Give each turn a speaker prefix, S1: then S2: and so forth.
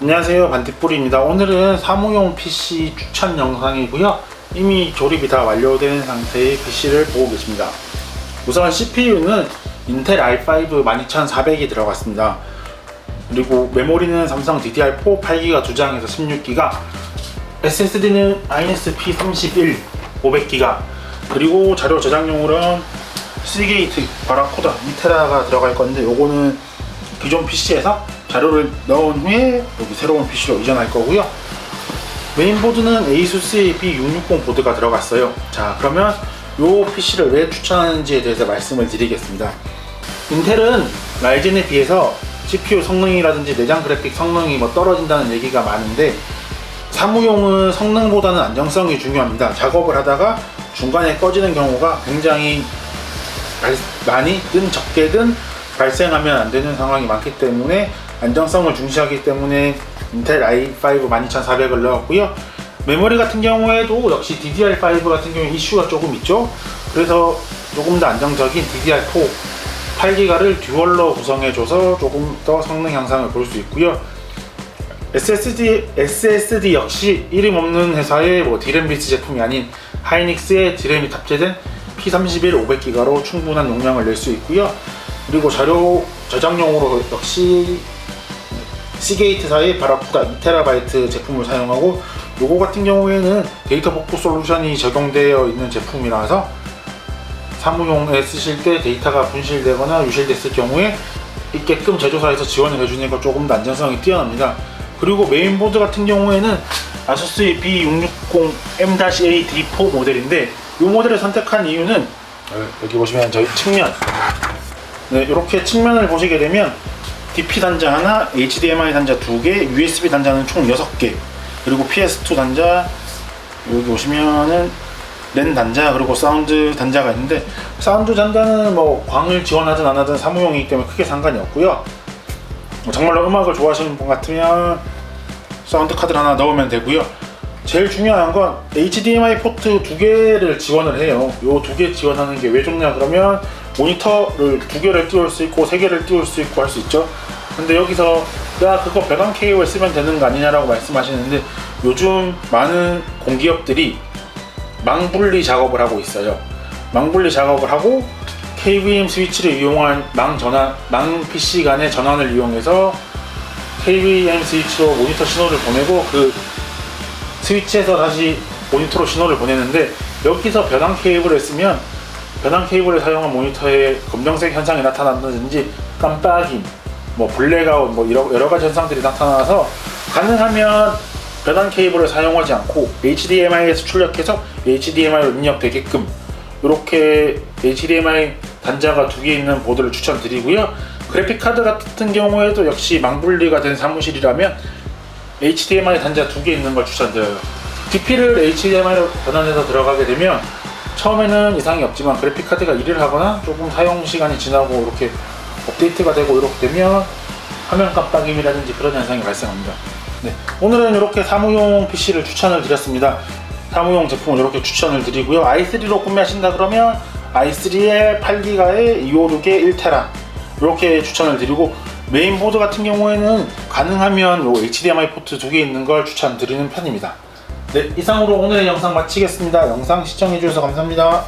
S1: 안녕하세요. 반딧불입니다. 오늘은 사무용 PC 추천 영상이고요. 이미 조립이 다 완료된 상태의 PC를 보고 계십니다. 우선 CPU는 인텔 i5 12400이 들어갔습니다. 그리고 메모리는 삼성 DDR4 8기가 2장에서 16기가 SSD는 ISP31 500기가 그리고 자료 저장용으로는 시게이트 바라코다 2테라가 들어갈 건데 요거는 기존 PC에서 자료를 넣은 후에 여기 새로운 PC로 이전할 거고요. 메인보드는 ASUS B660 보드가 들어갔어요. 자, 그러면 이 PC를 왜 추천하는지에 대해서 말씀을 드리겠습니다. 인텔은 라이젠에 비해서 CPU 성능이라든지 내장 그래픽 성능이 뭐 떨어진다는 얘기가 많은데 사무용은 성능보다는 안정성이 중요합니다. 작업을 하다가 중간에 꺼지는 경우가 굉장히 발- 많이 든 적게든 발생하면 안 되는 상황이 많기 때문에 안정성을 중시하기 때문에 인텔 i5 12400을 넣었고요. 메모리 같은 경우에도 역시 DDR5 같은 경우에 이슈가 조금 있죠. 그래서 조금 더 안정적인 DDR4 8기가를 듀얼로 구성해줘서 조금 더 성능 향상을 볼 수 있고요. SSD, SSD 역시 이름 없는 회사의 뭐 디램비스 제품이 아닌 하이닉스의 디램이 탑재된 P31 500기가로 충분한 용량을 낼 수 있고요. 그리고 자료 저장용으로 역시 시게이트사의 바라쿠다 2TB 제품을 사용하고 요거 같은 경우에는 데이터 복구 솔루션이 적용되어 있는 제품이라서 사무용에 쓰실 때 데이터가 분실되거나 유실됐을 경우에 있게끔 제조사에서 지원을 해주니까 조금 더 안전성이 뛰어납니다. 그리고 메인보드 같은 경우에는 아수스 B660M-A D4 모델인데 이 모델을 선택한 이유는 어, 여기 보시면 저희 측면 네, 이렇게 측면을 보시게 되면 DP 단자 하나, HDMI 단자 두 개, USB 단자는 총 6개, 그리고 PS2 단자 여기 보시면은 랜 단자 그리고 사운드 단자가 있는데 사운드 단자는 뭐 광을 지원하든 안 하든 사무용이기 때문에 크게 상관이 없고요. 뭐 정말로 음악을 좋아하시는 분 같으면 사운드 카드를 하나 넣으면 되고요. 제일 중요한 건 HDMI 포트 두 개를 지원을 해요. 요 두 개 지원하는 게 왜 좋냐 그러면 모니터를 두 개를 띄울 수 있고 세 개를 띄울 수 있고 할 수 있죠. 근데 여기서 야 그거 배관 케이블 쓰면 되는 거 아니냐라고 말씀하시는데 요즘 많은 공기업들이 망분리 작업을 하고 있어요. 망분리 작업을 하고 KVM 스위치를 이용한 망 전환, 망 PC 간의 전환을 이용해서 KVM 스위치로 모니터 신호를 보내고 그 스위치에서 다시 모니터로 신호를 보내는데 여기서 변환 케이블을 쓰면 변환 케이블을 사용한 모니터에 검정색 현상이 나타난다든지 깜빡임, 뭐 블랙아웃, 뭐 여러, 여러 가지 현상들이 나타나서 가능하면 변환 케이블을 사용하지 않고 HDMI에서 출력해서 HDMI로 입력되게끔 이렇게 HDMI 단자가 두 개 있는 보드를 추천드리고요. 그래픽 카드 같은 경우에도 역시 망분리가 된 사무실이라면 HDMI 단자 두 개 있는 걸 추천드려요. DP를 HDMI로 변환해서 들어가게 되면 처음에는 이상이 없지만 그래픽 카드가 일을 하거나 조금 사용 시간이 지나고 이렇게 업데이트가 되고 이렇게 되면 화면 깜빡임이라든지 그런 현상이 발생합니다. 네, 오늘은 이렇게 사무용 PC를 추천을 드렸습니다. 사무용 제품을 이렇게 추천을 드리고요. i3로 구매하신다 그러면 i3에 8기가에 256에 1테라 이렇게 추천을 드리고 메인보드 같은 경우에는 가능하면 요 HDMI 포트 두 개 있는 걸 추천드리는 편입니다. 네, 이상으로 오늘의 영상 마치겠습니다. 영상 시청해주셔서 감사합니다.